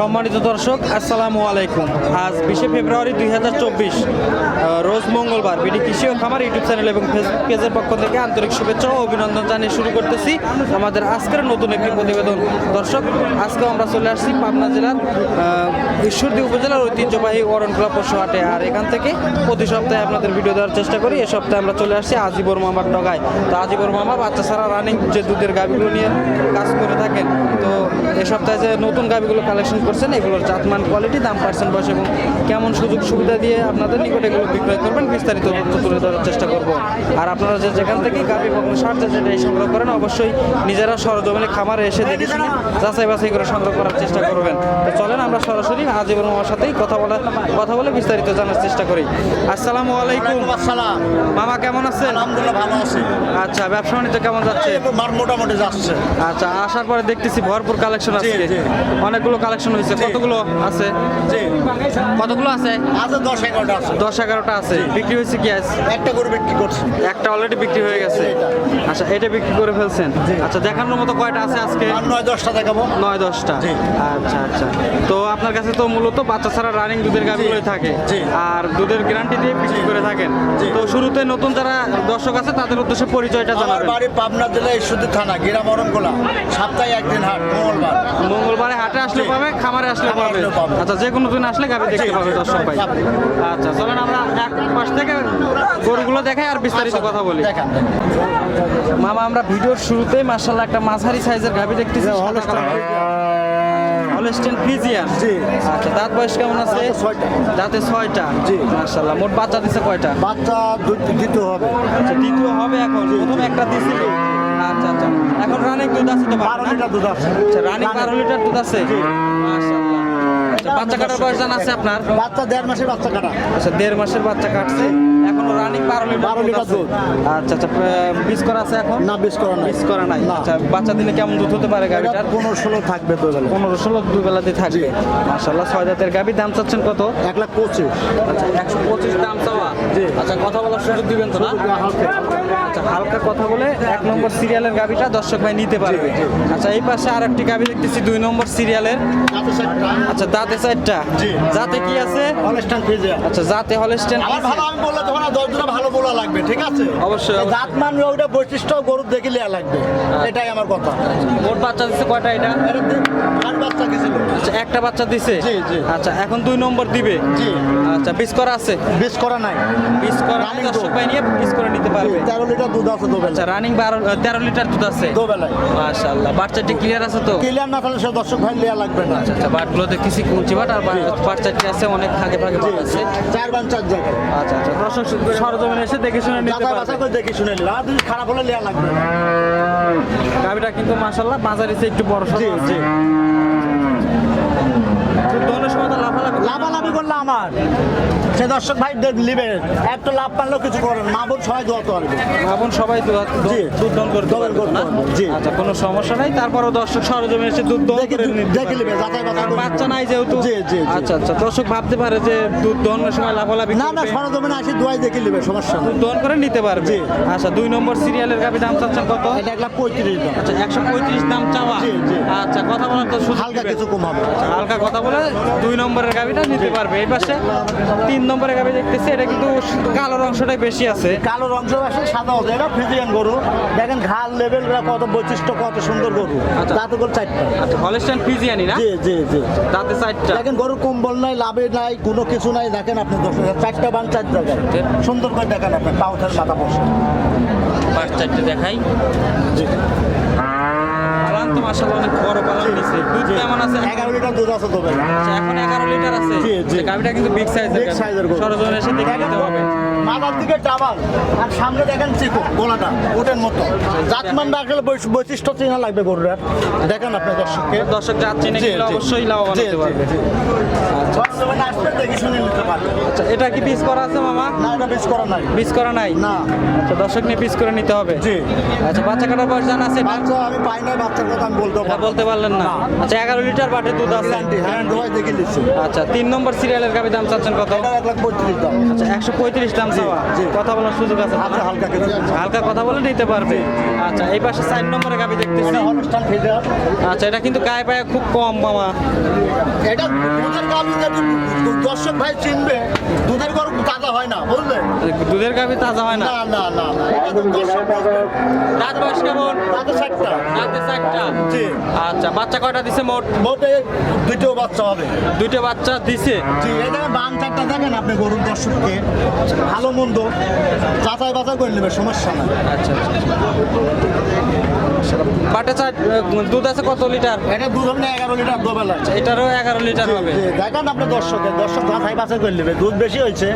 সম্মানিত দর্শক, আসসালামু আলাইকুম। আজ বিশে ফেব্রুয়ারি দুই হাজার চব্বিশ রোজ মঙ্গলবার বিডি কৃষি ও খামার ইউটিউব চ্যানেল এবং ফেসবুক পেজের পক্ষ থেকে আন্তরিক শুভেচ্ছা ও অভিনন্দন জানিয়ে শুরু করতেছি আমাদের আজকের নতুন একটি প্রতিবেদন। দর্শক আজকে আমরা চলে আসছি পাবনা জেলার ঈশ্বরদী উপজেলার ঐতিহ্যবাহী অরণখোলা পশু হাটে আর এখান থেকে প্রতি সপ্তাহে আপনাদের ভিডিও দেওয়ার চেষ্টা করি। এ সপ্তাহে আমরা চলে আসছি আজিবর মামার ডগায়। তো আজিবর মামা, বাচ্চা ছাড়া রানিং যে দুধের গাভিগুলো নিয়ে কাজ করে থাকেন, তো এ সপ্তাহে যে নতুন গাভিগুলো কালেকশন করছেন এগুলোর জাতমান কোয়ালিটি দাম পার্সেন্ট বয়স এবং কেমন সুযোগ সুবিধা দিয়ে আপনাদের নিকট এগুলো বিক্রয় করবেন বিস্তারিত তথ্য তুলে ধরার চেষ্টা করব। আর আপনারা যে যেখান থেকে গাভি এবং সার যেটাই সংগ্রহ করেন অবশ্যই নিজেরা সরজমিনে খামারে এসে দেখে শুনে যাচাই বাছাই করে সংগ্রহ করার চেষ্টা করবেন। তো চলেন আমরা সরাসরি আজিবর মামার সাথেই কথা বলা কথা বলে বিস্তারিত জানার চেষ্টা করি। আসসালামু আলাইকুম। আসসালাম। মামা কেমন আছেন? আলহামদুলিল্লাহ ভালো আছি। আচ্ছা ব্যবসা বাণিজ্য কেমন যাচ্ছে? মোটামুটি যাচ্ছে। আচ্ছা আসার পরে দেখতেছি ভরপুর কালেকশন আছে। অনেকগুলো কালেকশন হয়েছে? কতগুলো আছে? জি। কতগুলো আছে? দশ এগারোটা আছে। দশ এগারোটা আছে। বিক্রি হয়েছে কি আছে একটা গরু বিক্রি করছি। একটা অলরেডি বিক্রি হয়ে গেছে। আচ্ছা এটা বিক্রি করে ফেলছেন? আচ্ছা দেখানোর মতো কয়টা আছে আজকে? আর নয় দশটা দেখাবো। নয় দশটা। জি। আচ্ছা আচ্ছা। তো আপনার কাছে তো মূলত বাচ্চা ছাড়া রানিং দুধের গাভিগুলোই থাকে। জি। আর দুধের গ্যারান্টি দিয়ে বিক্রি করে থাকেন। তো শুরুতে নতুন যারা দর্শক আছে তাদের উদ্দেশ্যে পরিচয়টা জানাবেন। বাড়ি পাবনা জেলা ঈশ্বরদী থানা গিরা মরমগোলা সপ্তাহে একদিন হাট মঙ্গলবার। মঙ্গলবারে হাটে আসলে। পাবে? খামারে আসলে পাবে। আচ্ছা যে কোনো দিন আসলে গাভি দেখতে পাবে দর্শক ভাই। আচ্ছা চলেন আমরা এক পাশ থেকে গরুগুলো দেখাই আর বিস্তারিত কথা বলি। মামা আমরা ভিডিওর শুরুতেই মার্শাল্লাহ একটা মাঝারি সাইজের গাভি দেখতেছি হলস্টেন ফ্রিজিয়ান। জি। আচ্ছা দাঁত বয়স কেমন আছে? ছয়টা। দাঁতে ছয়টা। জি। মোট বাচ্চা দিছে কয়টা? বাচ্চা দিতে হবে। আচ্ছা দ্বিতীয় হবে এখন। প্রথম একটা দিছিল। আচ্ছা আচ্ছা। এখন রানিং দুধ আছে তো বারো লিটার দুধ আছে। আচ্ছা রানিং বারো লিটার দুধ আছে? মাশাআল্লাহ। আচ্ছা বাচ্চা কাটার বয়স আছে আপনার? বাচ্চা দেড় মাসের বাচ্চা কাটা। আচ্ছা দেড় মাসের বাচ্চা কাটছে। এখনও রানিং বারো লিটার 12 লিটার দুধ। আচ্ছা আচ্ছা বিস করা আছে এখন? না বেশ করা নাই। বিস করা নাই। আচ্ছা বাচ্চা দিলে কেমন দুধ হতে পারে এটা গাভিটার? পনেরো ষোলো থাকবে তো বেলা পনেরো ষোলো দুই বেলাতে থাকবে মাশাল্লাহ ছয় জাতের গাভি। দাম চাচ্ছেন কত? এক লাখ পঁচিশ। আচ্ছা একশো পঁচিশ দাম চাওয়া। জি। আচ্ছা কথা বলার সুযোগ দিবেন তো না? আচ্ছা হালকা কথা বলে এক নম্বর সিরিয়ালের গাভিটা দর্শক ভাই নিতে পারবে। আচ্ছা এই পাশে আর একটি গাভি দেখতেছি দুই নম্বর সিরিয়ালের আচ্ছা দাঁতে চারটা। যাতে কি আছে? আচ্ছা যাতে হলস্টেন আমার ভালো আমি বললে আর দশ ভালো বলা লাগবে ঠিক আছে? অবশ্যই। জাত মান ওইটা বৈশিষ্ট্য গরুর দেখে লাগবে। এটাই আমার কথা। মোট বাচ্চা দিচ্ছে কয়টা এটা? এটা বাচ্চা গেছিল আচ্ছা একটা বাচ্চা দিছে? জি, জি। আচ্ছা এখন দুই নম্বর দিবে? জি। আচ্ছা পিস করা আছে? বেশ করা নাই। পিস করা Running দর্শক। ভাই নিয়ে পিস করে নিতে পারবে। তেরো লিটার দুধ আছে আচ্ছা রানিং বারো তেরো লিটার দুধ আছে। দোবেলায়। মাশাআল্লাহ বাচ্চাটি ক্লিয়ার আছে তো? ক্লিয়ার না তাহলে সে দর্শক ভাই লেয়া লাগবে না। আচ্ছা বাটগুলো দেখতেছি কুঞ্চি বাট আর বাচ্চাটি আছে অনেক ভাগে বাট আছে চার বান চার জায়গায়। আচ্ছা আচ্ছা দর্শক সরজমিনে এসে দেখে শুনে নিতে পারবে। করে দেখি শুনে নিলাম। আর যদি খারাপ হলে লেয়া লাগবে না। গাভিটা কিন্তু মাশাআল্লাহ বাজারিতে একটু বড় জি সড়ো জি দোনের সময় তো লাফালাফি লাভালাভি করল আমার। সে দর্শক ভাই নিবে। একটু লাভ পারলেও কিছু করেন মা বোন সবাই দোয়াতে পারবে এখন সবাই দুধ জি। দুধ দন করতে পারবে না? জি। আচ্ছা কোনো সমস্যা নাই। তারপরও দর্শক সরজমিনে এসে দুধ দহন দেখে করে নিতে দেখে নেবে যাচাই বাছাই বাচ্চা নাই যেহেতু। জি, জি। আচ্ছা আচ্ছা। দর্শক ভাবতে পারে যে দুধ দহনের সময় লাফালাফি না না করবে। সরজমিনে আসি দুয়াই দেখে নেবে সমস্যা দুধ দহন করে নিতে পারবে। জি। আচ্ছা দুই নম্বর সিরিয়ালের গাভি দাম চাচ্ছেন কত? এটা এক লাখ পঁয়ত্রিশ দাম। আচ্ছা একশো পঁয়ত্রিশ দাম চাওয়া। জি, জি। আচ্ছা কথা বলার তো হালকা। কিছু কম হবে। আচ্ছা, হালকা কথা বলে দুই নম্বরের গাভিটা নিতে পারবে। এই পাশে তিন নম্বরের গাভি দেখতেছি এটা কিন্তু কালো অংশটাই বেশি আছে। কালো অংশ আছে সাদা আছে এটা ফ্রিজিয়ান গরু। দেখেন ঘাল লেভেল কত বৈশিষ্ট্য কত সুন্দর গরু। আচ্ছা। দাঁত গরু চারটা। আচ্ছা হলেস্টান ফিজিয়ানি না? জি জি জি। দাঁতে চারটা। দেখেন গরুর কম্বল নাই লাভে নাই কোনো কিছু নাই দেখেন আপনি চারটা বান চার জায়গায়। সুন্দর করে দেখেন আপনি পাউথের মাথা বসে পাঁচ চারটে দেখাই। পালান তো অনেক বড় পালান দিছে দুধ কেমন আছে? এগারো লিটার দুধ আছে তবে আচ্ছা, এখন লিটার আছে। জি, জি। আচ্ছা, কিন্তু বিগ সাইজের Big size এর গরু। সরজমিনে এসে দেখে নিতে হবে। মাথার দিকে ডাবল। আর সামনে দেখেন চিকো গোলাটা ওটের মতো। জাতমান রাখলে বৈশ- বৈশিষ্ট্য চেনা লাগবে গরুর দেখেন আপনি দর্শককে। দর্শক যাচ্ছে নাকি জি, জি। অবশ্যই লাভবান হতে পারবে। দেখে শুনে আচ্ছা এটা কি পিস করা আছে মামা? না এটা বেশ করা নাই। পিস করা নাই? না। আচ্ছা দর্শক নিয়ে পিস করে নিতে হবে। জি। আচ্ছা বাচ্চা কাটার বয়স জানা আছে? বাচ্চা আমি পাই নাই বাচ্চার কথা আমি বলতে পারব বলতে পারলেন না। আচ্ছা এগারো লিটার বাটে দুধ আছে। হ্যান্ড দেখে নিচ্ছি আচ্ছা তিন নম্বর সিরিয়ালের গাভি দাম চাচ্ছেন কত? এক লাখ পঁয়ত্রিশ দাম। আচ্ছা একশো পঁয়ত্রিশ দাম চাওয়া। কথা বলার সুযোগ আছে হালকা হালকা কথা বলে নিতে পারবে। আচ্ছা এই পাশে চার নম্বরে গাভি দেখতেছি। অনুষ্ঠান ফিডার আচ্ছা এটা কিন্তু গায়ে পায়ে খুব কম মামা। এটা দর্শক ভাই চিনবে দুধের গরু তাজা হয় না বুঝলে দুধের গাভি তাজা হয় না? না না না। দাঁত বয়স কেমন? তাজা ষাটটা দাঁতে চারটা জি। আচ্ছা বাচ্চা কয়টা দিছে মোট? মোটে দুটো বাচ্চা হবে। দুটো বাচ্চা দিছে? জি এটা বাম চারটা আপনি গরুর দর্শককে ভালো মন্দ যাচাই বাছাই করে নেবে সমস্যা নাই। আচ্ছা আচ্ছা বাটা চার দুধ আছে কত লিটার? এটা দুধ হবে না এগারো লিটার দোবেলা এটারও এগারো লিটার হবে। দেখেন আপনি দর্শকের দর্শক যাচাই বাছাই করে নেবে। দুধ বেশি হয়েছে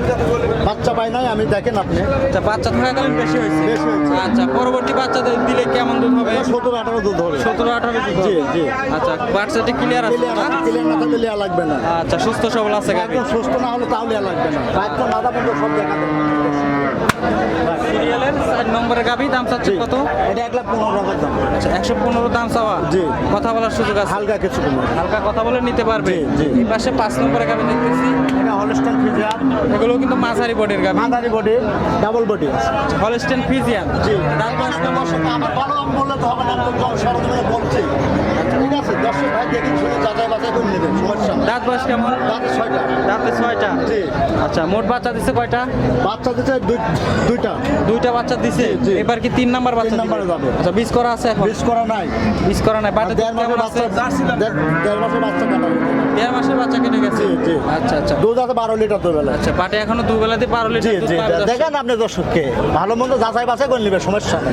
বাচ্চা পাই নাই আমি দেখেন আপনি। আচ্ছা বাচ্চা থাকাকালীন বেশি হয়েছে? বেশি হয়েছে। আচ্ছা পরবর্তী বাচ্চা দিলে কেমন দুধ হবে? সতেরো আঠারো দুধ হবে। সতেরো আঠারো দুধ জি, জি। আচ্ছা বাচ্চাটি ক্লিয়ার আছে? ক্লিয়ার না? লেয়া লাগবে না। আচ্ছা সুস্থ সবল আছে সুস্থ না হলে তাও লেয়া লাগবে না বাচ্চা মাথা পর্যন্ত সব দেখা দেবে সিরিয়ালের চার নম্বরের গাভি দাম চাচ্ছে কত? এটা এক লাখ পনেরো টাকার দাম। আচ্ছা একশো পনেরো দাম চাওয়া? জি। কথা বলার সুযোগ আছে? হালকা কিছু হালকা কথা বলে নিতে পারবে। জি। এই পাশে পাঁচ নম্বরের গাভি দেখতেছি। এটা ফিজিয়ান এগুলো কিন্তু মাঝারি বডির গাভি। মাদারি বডি ডাবল বডি আছে হলস্টেন ফিজিয়ান জি? আমার ভালো বললে তো হবে না সরজমিনে বলছি। ঠিক আছে দর্শক ভাই দেখি শুনে যাচাই বাছাই করে নেবেন সমস্যা দাঁত বয়স কেমন? দাঁতে ছয়টা। দাঁতে ছয়টা? জি। আচ্ছা মোট বাচ্চা দিছে কয়টা? বাচ্চা দিচ্ছে দুই দুইটা। দুইটা বাচ্চা দিছে। এবার কি তিন নাম্বার বাচ্চা? নাম্বারে যাবে। আচ্ছা বিশ করা আছে এখন? বিষ করা নাই। বিশ করা নাই। বাটা দেড় মাসের বাচ্চা দেড়- মাসের বাচ্চা কাটা দেড় মাসের বাচ্চা কেটে গেছে। আচ্ছা আচ্ছা। দুধ আছে বারো লিটার দুবেলা আচ্ছা বাটে এখনও দুবেলা দিয়ে বারো লিটার। দেখেন আপনি দর্শককে। ভালো মন্দ যাচাই বাছাই করে নেবে সমস্যা নেই।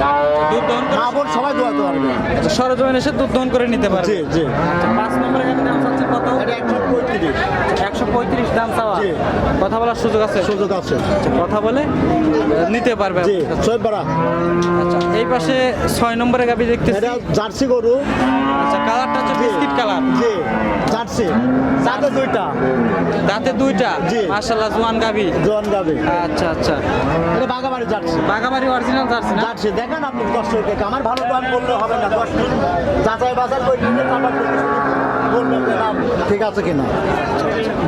দুধ দহন করে- মা বোন সবাই দোয়াতে পারবে আচ্ছা, সরজমিন এসে দুধ দহন করে নিতে পারবে। জি জি। আচ্ছা, পাঁচ নম্বরের গাড়ি দাম চাচ্ছে কত? একশো পঁয়ত্রিশ। একশো পঁয়ত্রিশ দাম চাওয়া। কথা বলার সুযোগ আছে? সুযোগ আছে। আচ্ছা, কথা বলে নিতে পারবে। জি সৈব আচ্ছা এই পাশে ছয় নম্বরের গাবি দেখতেছি। এটা জার্সি গরু। আচ্ছা কালারটা হচ্ছে বিস্কিট কালার। জি জার্সি। তাতে দুইটা। দাঁতে দুইটা? জি। মাশাল্লাহ জোয়ান গাবি। জোয়ান গাবে। আচ্ছা আচ্ছা। এটা বাগাবাড়ি জার্সি। বাগাবাড়ি অরিজিনাল জার্সি না? জার্সি। দেখেন আপনি দর্শককে আমার ভালো আমি বললে হবে না। মিনিট যাচাই বাছাই করে তারপর ঠিক আছে কিনা?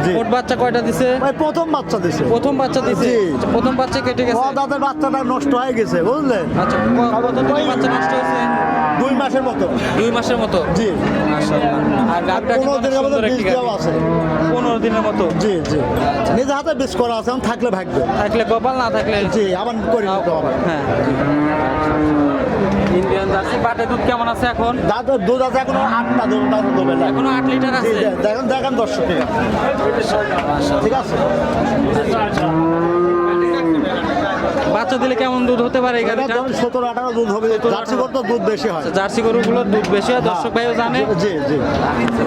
জি। মোট বাচ্চা কয়টা দিছে? ভাই প্রথম বাচ্চা দিছে। প্রথম বাচ্চা দিছে? প্রথম বাচ্চা কেটে গেছে? দাদার বাচ্চাটা নষ্ট হয়ে গেছে বুঝলেন? আচ্ছা বাচ্চা নষ্ট হয়েছে? দুই মাসের মতো। দুই মাসের মতো? জি। আর গাবিটা সুন্দর একটি আছে। পনেরো দিনের মতো? জি জি। নিজে হাতে বীজ করা আছে থাকলে ভাগ্য। থাকলে কপাল না থাকলে জি আবার করে হ্যাঁ। Indian Jersey. বাটে দুধ কেমন আছে এখন? দাদা দুধ আছে এখনও আটটা দুধ দাদা দেবে না এখনও আট লিটার আছে? দেখেন দেখেন দর্শকে ঠিক আছে। বাচ্চা দিলে কেমন দুধ হতে পারে গাড়িটা? সতেরো আঠারো দুধ হবে জার্সি করতে দুধ বেশি হয়। জার্সি গরুগুলোর দুধ বেশি হয় দর্শক ভাইও জানে। জি জি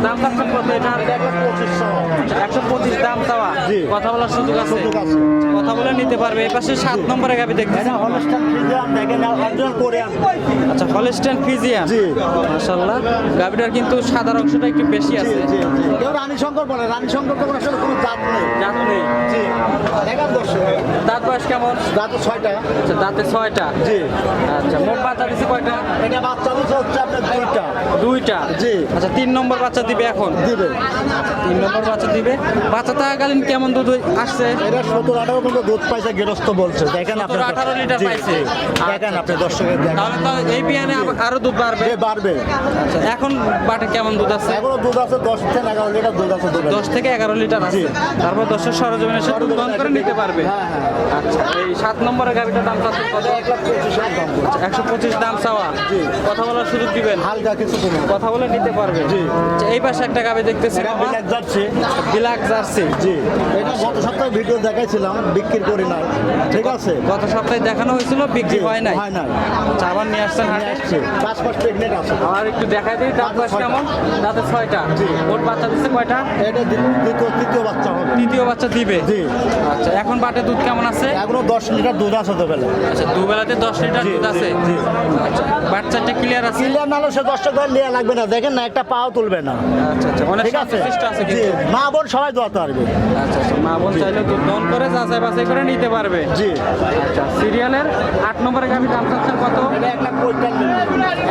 দাম চাচ্ছেন কত এটা? পঁচিশশো একশো পঁচিশ দাম চাওয়া। কথা বলার সুযোগ আছে? কথা বলে নিতে পারবে। এই পাশে সাত নম্বরে গাবি কোরিয়ান আচ্ছা হলস্টেন ফিজিয়ান জি। মাশাআল্লাহ। গাবিটার কিন্তু সাদার অংশটা একটু বেশি আছে। কেউ রানী শঙ্কর বলে রানী শঙ্কর তো কোনো আসলে কোনো জাত নেই। জাত নেই। জি। দেখেন দর্শক। দাঁত বয়স কেমন? জাত ছয়টা আচ্ছা দাঁতে ছয়টা? জি। আচ্ছা মোট বাচ্চা দিছে কয়টা? এটা বাচ্চা দিচ্ছে হচ্ছে আপনার দুইটা। দুইটা? জি। আচ্ছা তিন নম্বর বাচ্চা দিবে এখন? দিবে। তিন নম্বর বাচ্চা দিবে। বাচ্চা থাকাকালীন কেমন দুধ আসছে? এটা সত্তর আঠারো পর্যন্ত দুধ পাইছে গেরস্ত বলছে। দেখেন আপনি 17 18 লিটার পাইছে। জি। দেখেন আপনি দর্শকের দেখেন। তাহলে তো এই বিয়ানে আরও দুধ বাড়বে? বাড়বে। আচ্ছা এখন বাটে কেমন দুধ আছে? এখনও দুধ আছে দশ থেকে এগারো লিটার দুধ আছে দশ থেকে এগারো লিটার আছে। তারপর দশের সরজমিনে এসে দুধ করে নিতে পারবে। হ্যাঁ হ্যাঁ। আচ্ছা এই সাত নম্বরের গাড়িটার দাম চাচ্ছে কত? এক লাখ পঁচিশের দাম বলছে। একশো পঁচিশ দাম চাওয়া। জি। কথা বলার সুযোগ দিবেন। হালকা কিছু কমে কথা বলে নিতে পারবে জি। আচ্ছা, এই পাশে একটা দেখতেছি। বিলাক যাচ্ছে বিলাক জার্সি জি। এটা গত সপ্তাহে ভিডিও দেখাইছিলাম বিক্রি করি নাই। ঠিক আছে? গত সপ্তাহে দেখানো হয়েছিল বিক্রি হয় নাই। হয় নাই। আচ্ছা আবার নিয়ে আসছেন হাটে? আসছে। পাঁচ পাঁচ প্রেগনেন্ট আছে। আর একটু দেখাই দিই দাঁত কেমন? দাঁতে ছয়টা। জি। ওর বাচ্চা দিচ্ছে কয়টা? এটা দ্বিতীয় তৃতীয় বাচ্চা হবে। তৃতীয় বাচ্চা দিবে? জি। আচ্ছা এখন বাটে দুধ কেমন আছে? এখনও দশ লিটার দুধ আছে। আছে তো বেলা আচ্ছা দুবেলাতে দশ লিটার দুধ আছে? জি। আচ্ছা বাচ্চাটা ক্লিয়ার আছে? কিলিয়ার নালো সে দশটা করে লিয়া লাগবে না। দেখেন না একটা পাও তুলবে না। আচ্ছা আচ্ছা অনেক ঠিক আছে? আছে কিন্তু। মা বোন সবাই দোয়াতে পারবে আচ্ছা আচ্ছা মা বোন চাইলে দুধ দহন করে যাচাই বাছাই করে নিতে পারবে। জি। আচ্ছা সিরিয়ালের আট নম্বরে গাভি দাম চাচ্ছেন কত?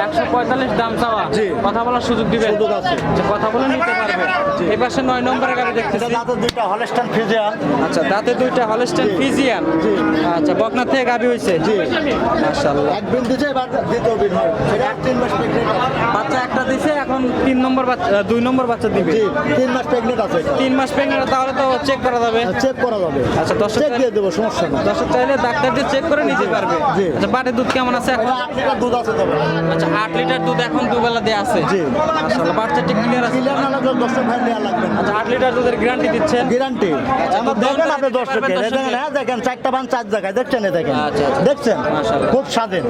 একশো পঁয়তাল্লিশ দাম চাওয়া। জি। কথা বলার সুযোগ দিবেন? সুযোগ আছে। আচ্ছা, কথা বলে নিতে পারবে। এই পাশে নয় নম্বরে গাভি দেখতেছি। দাঁতের দুইটা হলস্টান ফিজিয়ান আচ্ছা দাঁতে দুইটা হলস্টেন ফিজিয়ান জি। আচ্ছা বকনা থেকে গাভি হয়েছে জি। মাশাআল্লাহ। এক বিন দ্বিতীয় বিন হয়। এটা তিন মাস বাচ্চা একটা দিছে এখন তিন নম্বর বাচ্চা দুই নম্বর বাচ্চা দিবে। জি তিন মাস প্রেগনেন্ট আছে তিন মাস প্রেগনেন্ট তাহলে তো চেক করা যাবে। চেক করা যাবে। আচ্ছা, দর্শক চেক দিয়ে দেবো সমস্যা নেই। দর্শক চাইলে ডাক্তার দিয়ে চেক করে নিতে পারবে। জি। আচ্ছা বাটের দুধ কেমন আছে এখন? আট লিটার দুধ আছে তবে আচ্ছা আট লিটার দুধ এখন দুবেলা দেওয়া আছে। জি। মাশাআল্লাহ বাচ্চাটি ক্লিয়ার আছে? কিলিয়ার নালো তো দশটা ভাই নেওয়া লাগবে আচ্ছা আট লিটার দুধের গ্যারান্টি দিচ্ছেন? গ্যারান্টি তো দেখেন আপনি দশ টাকা দেখেন হ্যাঁ দেখেন চারটা বান চার জায়গায় দেখছেন দেখেন। আচ্ছা, আচ্ছা। দেখছেন? খুব স্বাধীন।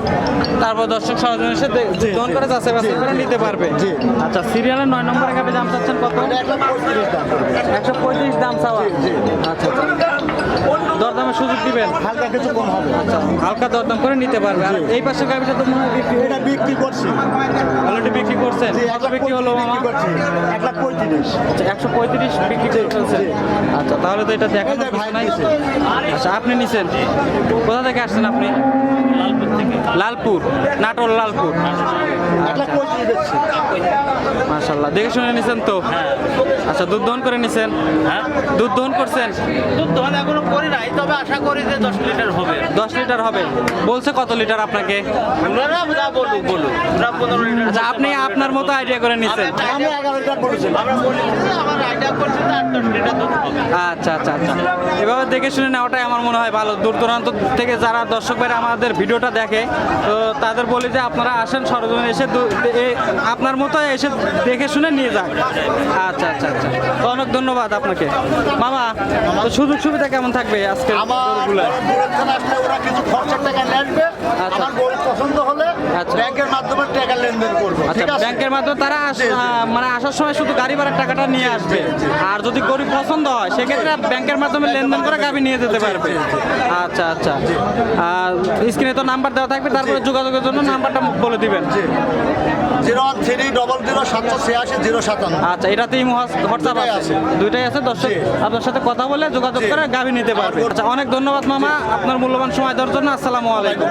তারপর দর্শক সহজন এসে জি, করে যাচাই বাছাই করে নিতে পারবে। জি। আচ্ছা সিরিয়ালের নয় নম্বরে গাভি দাম চাচ্ছেন কত? একশো পঁয়ত্রিশ দাম চাওয়া। আচ্ছা আচ্ছা। দরদামের সুযোগ দিবেন? হালকা কিছু কম হবে। আচ্ছা হালকা দরদাম করে নিতে পারবে। আর এই পাশে গাভিটা তো মনে হয় বিক্রি এটা বিক্রি করছি। অলরেডি বিক্রি করছেন? কত বিক্রি হলো মামা? এক লাখ পঁয়ত্রিশ। আচ্ছা একশো পঁয়ত্রিশ বিক্রি করে ফেলছেন আচ্ছা তাহলে তো এটা ভাই নিছে। আচ্ছা আপনি নিছেন। কোথা থেকে আসছেন আপনি? লালপুর নাটোর লালপুর। মাশাল্লাহ দেখে শুনে নিছেন তো? আচ্ছা দুধ দহন করে নিছেন? হ্যাঁ। দুধ দহন করছেন? দুধ দহন এখনও করি নাই তবে আশা করি যে দশ লিটার হবে। দশ লিটার হবে। বলছে কত লিটার আপনাকে? ওনারা যা বলুক বলুক। ওরা পনেরো লিটার আচ্ছা আপনি আপনার মতো আইডিয়া করে নিছেন। আমি এগারো লিটার আমরা বলি আমার আইডিয়া করছি যে আট দশ লিটার দুধ হবে। আচ্ছা আচ্ছা আচ্ছা। এভাবে দেখে শুনে নেওয়াটাই আমার মনে হয় ভালো। দূর দূরান্ত থেকে যারা দর্শক ভাইরা আমাদের ভিডিওটা দেখে তো তাদের বলি যে আপনারা আসেন সরজমিনে এসে আপনার মতো এসে দেখে শুনে নিয়ে যান। আচ্ছা আচ্ছা আচ্ছা। অনেক ধন্যবাদ আপনাকে। মামা তো সুযোগ সুবিধা কেমন থাকবে আজকে আমার দূরের থেকে আসলে ওরা কিছু খরচের টাকা নেবে। আচ্ছা। আমার গরু পছন্দ হলে আচ্ছা। ব্যাংকের মাধ্যমে টাকা লেনদেন করব আচ্ছা ব্যাংকের মাধ্যমে তারা মানে আসার সময় শুধু গাড়ি ভাড়ার টাকাটা নিয়ে আসবে। আর যদি গরিব পছন্দ হয় সেক্ষেত্রে ব্যাংকের মাধ্যমে লেনদেন করে গাড়ি নিয়ে যেতে পারবে। আচ্ছা আচ্ছা। আর স্ক্রিনে তো নাম্বার দেওয়া থাকবে তারপরে যোগাযোগের জন্য নাম্বারটা বলে দিবেন। Zero one three double zero সাতশো ছিয়াশি জিরো সাতান্ন। আচ্ছা এটাতেই হোয়াটসঅ্যাপ আছে। দুইটাই আছে? দর্শক আপনার সাথে কথা বলে যোগাযোগ করে গাভী নিতে পারবে। আচ্ছা অনেক ধন্যবাদ মামা। আপনার মূল্যবান সময় দেওয়ার জন্য আসসালাম আলাইকুম।